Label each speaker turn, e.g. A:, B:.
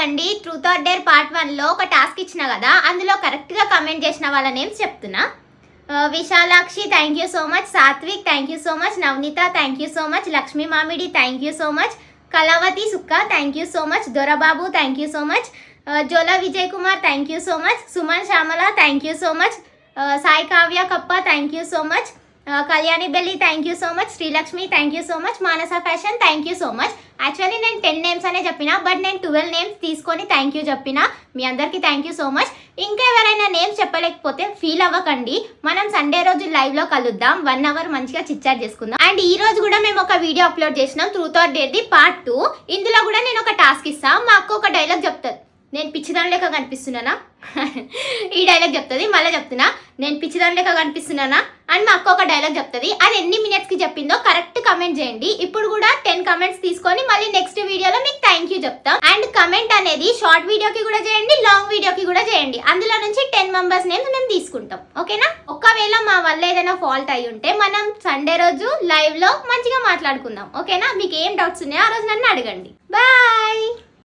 A: ఆగండి truth or dare part వన్లో ఒక టాస్క్ ఇచ్చిన కదా అందులో కరెక్ట్గా కమెంట్ చేసిన వాళ్ళ నేమ్స్ చెప్తున్నా. Vishalakshi thank you so much Satvik thank you so much Navaneetha thank you so much Lakshmi Mamidi thank you so much Kalavathi Sukka thank you so much Dorababu thank you so much Jola Vijay Kumar thank you so much Suman Shyamala thank you so much Sai Kavya Kappa thank you so much Kalyani Belli thank you so much Srilakshmi thank you so much Manasa fashion thank you so much actually నేను ten names అనే చెప్పిన but నేను twelve names తీసుకొని thank you చెప్పిన. మీ అందరికీ thank you so much ఇంకా ఎవరైనా నేమ్స్ చెప్పలేకపోతే ఫీల్ అవ్వకండి. మనం సండే రోజు లైవ్లో కలుద్దాం. వన్ అవర్ మంచిగా చిట్చాట్ చేసుకుందాం. అండ్ ఈ రోజు కూడా మేము ఒక వీడియో అప్లోడ్ చేసినాం త్రూ థాట్ డేది పార్ట్ టూ ఇందులో కూడా నేను ఒక టాస్క్ ఇస్తాం. మా అక్క ఒక డైలాగ్ చెప్తాను నేను పిచ్చిదాని లెక్క కనిపిస్తున్నానా? ఈ డైలాగ్ చెప్తుంది మళ్ళీ చెప్తున్నా. నేను పిచ్చిదాని లెక్క కనిపిస్తున్నానా? అండ్ మా అక్క ఒక డైలాగ్ చెప్తుంది. అది ఎన్ని మినిట్స్కి చెప్పిందో కరెక్ట్ కమెంట్ చేయండి. ఇప్పుడు కూడా టెన్ కమెంట్స్ తీసుకొని మళ్ళీ నెక్స్ట్ వీడియోలో మీకు థ్యాంక్ యూ చెప్తాం. అండ్ కమెంట్ అనేది షార్ట్ వీడియోకి కూడా చేయండి లాంగ్ వీడియోకి కూడా చేయండి. అందులో నుంచి టెన్ మెంబర్స్ నేమ్స్ మేము తీసుకుంటాం. ఓకేనా? ఒకవేళ మా వల్ల ఏదైనా ఫాల్ట్ అయి ఉంటే మనం సండే రోజు లైవ్లో మంచిగా మాట్లాడుకుందాం. ఓకేనా? మీకు ఏం డౌట్స్ ఉన్నాయో ఆ రోజు నన్ను అడగండి. బాయ్